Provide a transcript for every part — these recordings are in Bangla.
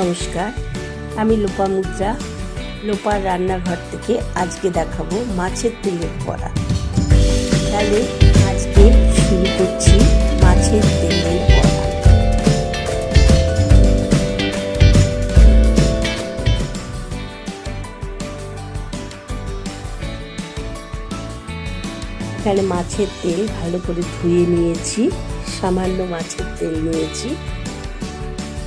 নমস্কার, আমি লোপা মুদ্রা, লোপার রান্নাঘর থেকে আজকে দেখাবো মাছের তেলের বড়া তাহলে আজকে শুরু করছি মাছের তেলের বড়া এখানে মাছের তেল ভালো করে ধুয়ে নিয়েছি, সামান্য মাছের তেল নিয়েছি।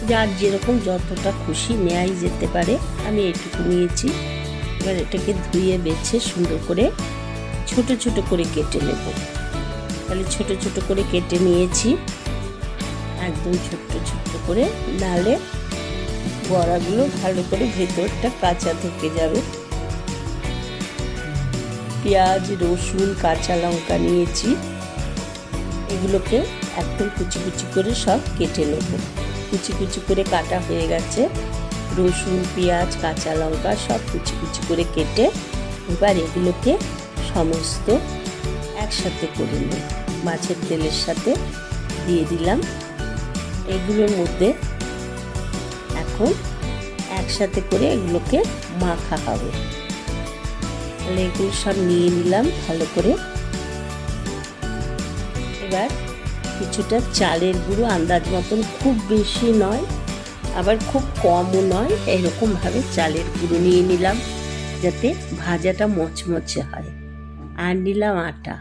যার যেরকম যতটা খুশি নেওয়াই যেতে পারে, আমি এটুকু নিয়েছি। এবার এটাকে ধুয়ে, বেছে, সুন্দর করে ছোট ছোট করে কেটে নেব। তাহলে ছোট ছোট করে কেটে নিয়েছি। একদম ছোট্ট ছোট্ট করে, নালে বড়াগুলো ভালো করে ভেতরটা কাঁচা থেকে যাবে। পেঁয়াজ, রসুন, কাঁচা লঙ্কা নিয়েছি। এগুলোকে একদম কুচি কুচি করে সব কেটে নেব। কুচি কুচি করে কাটা হয়ে গেছে। রসুন, পেঁয়াজ, কাঁচা লঙ্কা সব কুচি কুচি করে কেটে এবার এগুলোকে সমস্ত একসাথে করে নেব মাছের তেলের সাথে দিয়ে দিলাম। এগুলোর মধ্যে এখন একসাথে করে এগুলোকে মাখা হবে। তাহলে এগুলো সব নিয়ে নিলাম ভালো করে। এবার কিছুটা চালের গুঁড়ো আন্দাজ মতন খুব বেশি নয়, আবার খুব কমও নয়, এরকমভাবে চালের গুঁড়ো নিয়ে নিলাম যাতে ভাজাটা মচমচে হয়। আর নিলাম আটা।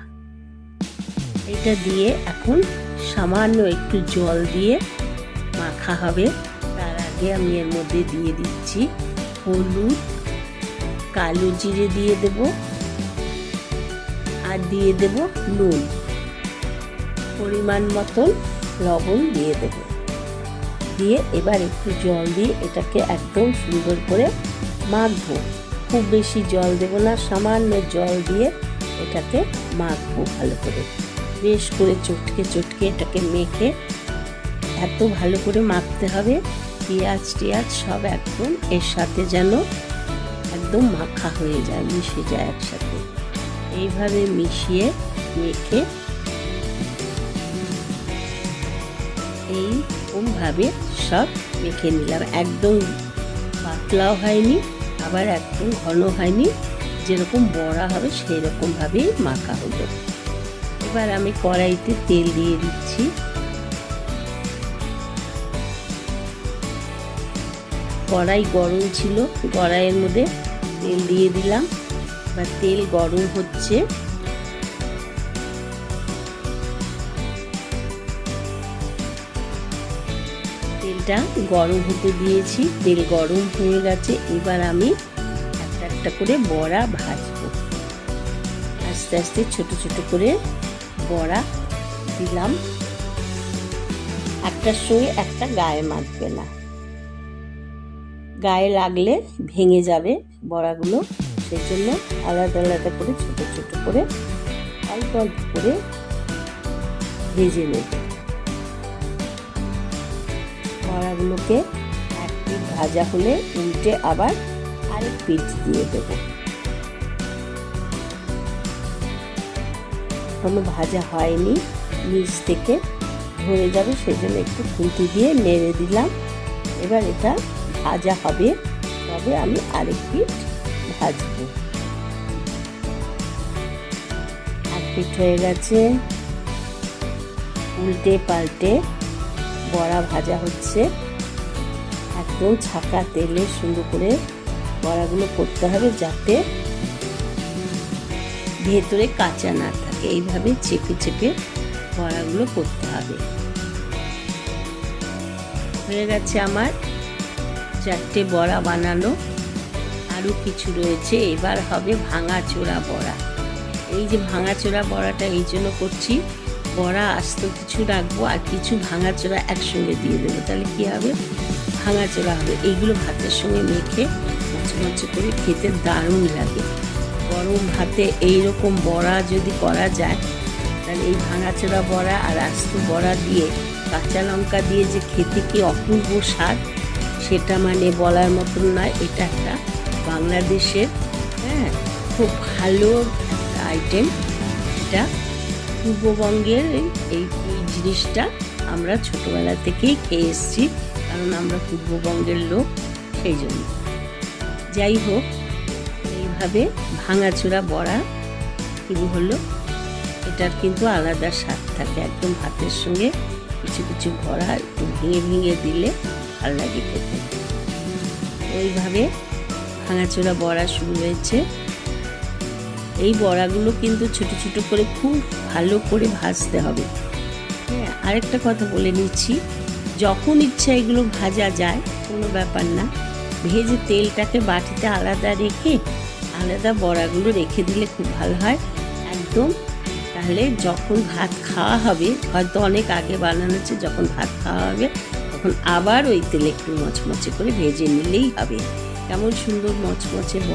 এটা দিয়ে এখন সামান্য একটু জল দিয়ে মাখা হবে। তার আগে আমি এর মধ্যে দিয়ে দিচ্ছি হলুদ, কালো জিরে দিয়ে দেব, আর দিয়ে দেব নুন। পরিমাণ মতন লবণ দিয়ে দেব। দিয়ে এবার একটু জল দিয়ে এটাকে একদম সুন্দর করে মাখবো। খুব বেশি জল দেব না, সামান্য জল দিয়ে এটাকে মাখবো ভালো করে। বেশ করে চটকে চটকে এটাকে মেখে এত ভালো করে মাখতে হবে, পেঁয়াজ টিয়াজ সব একদম এর সাথে যেন একদম মাখা হয়ে যায়, মিশে যায় একসাথে। এইভাবে মিশিয়ে মেখে এইরকমভাবে সব মেখে নিলাম। একদম পাতলাও হয়নি, আবার একদম ঘন হয়নি। যেরকম বড়া হবে সেই রকমভাবেই মাখা হলো। এবার আমি কড়াইতে তেল দিয়ে দিচ্ছি। কড়াই গরম ছিল, কড়াইয়ের মধ্যে তেল দিয়ে দিলাম। এবার তেল গরম হচ্ছে। তেলটা গরম হতে দিয়েছি, তেল গরম হয়ে গেছে, এবার আমি একটা একটা করে বড়া ভাজবো। আস্তে আস্তে ছোট ছোট করে বড়া দিলাম। একটার সঙ্গে একটা গায়ে মাখবে না। গায়ে লাগলে ভেঙে যাবে বড়াগুলো সেই জন্য আলাদা আলাদা করে ছোট ছোট করে অল্প অল্প করে ভেজে নেব। বড়াগুলোকে এক পিঠ ভাজা হলে উল্টে আবার আরেক পিঠ দিয়ে দেব। কোনো ভাজা হয়নি, নিচ থেকে ধরে যাবে, সেজন্য একটু খুন্তি দিয়ে নেড়ে দিলাম। এবার এটা ভাজা হবে, তবে আমি আরেক পিঠ ভাজবো। এক পিঠ হয়ে গেছে। উল্টে পাল্টে বড়া ভাজা হচ্ছে। একদম ছাকা তেলে সুন্দর করে বড়াগুলো করতে হবে যাতে ভেতরে কাঁচা না থাকে। এইভাবে চেপে চেপে বড়াগুলো করতে হবে। হয়ে গেছে আমার চারটে বড়া বানানো। আরও কিছু রয়েছে। এবার হবে ভাঙা চোরা বড়া। এই যে ভাঙা চোরা বড়াটা এই জন্য করছি। বড়া, আস্ত কিছু রাখব আর কিছু ভাঙা চোরা একসঙ্গে দিয়ে দেবো। তাহলে কী হবে? ভাঙা চোরা হবে। এইগুলো ভাতের সঙ্গে মেখে মচমচে করে খেতে দারুণ লাগে। গরম ভাতে এই রকম বড়া যদি করা যায়, তাহলে এই ভাঙাচোরা বড়া আর আস্ত বড়া দিয়ে কাঁচা লঙ্কা দিয়ে যে খেতে কি অপূর্ব স্বাদ, সেটা মানে বলার মতন নয়। এটা একটা বাংলাদেশের হ্যাঁ খুব ভালো একটা আইটেম এটা পূর্ববঙ্গের এই এই জিনিসটা আমরা ছোটোবেলা থেকেই খেয়ে এসেছি, কারণ আমরা পূর্ববঙ্গের লোক সেই জন্য। যাই হোক, এইভাবে ভাঙাচোরা বড়া শুরু হলো। এটার কিন্তু আলাদা স্বাদ থাকে একদম ভাতের সঙ্গে। কিছু কিছু বড়া একটু ভেঙে ভেঙে দিলে ভালো লাগে খেতে। ওইভাবে ভাঙাচোরা বড়া শুরু হয়েছে। এই বড়াগুলো কিন্তু ছোট ছোট করে খুব ভালো করে ভাজতে হবে। হ্যাঁ আরেকটা কথা বলে নিচ্ছি। যখন ইচ্ছা এগুলো ভাজা যায়, কোনো ব্যাপার না। ভেজে তেলটাকে বাটিতে আলাদা রেখে, আলাদা বড়াগুলো রেখে দিলে খুব ভালো হয়। একদম, তাহলে যখন ভাত খাওয়া হবে, হয়তো অনেক আগে বানানো হচ্ছে, যখন ভাত খাওয়া হবে, তখন আবার ওই তেলে একটু মচমচে করে ভেজে নিলেই হবে। কেমন সুন্দর মচমচে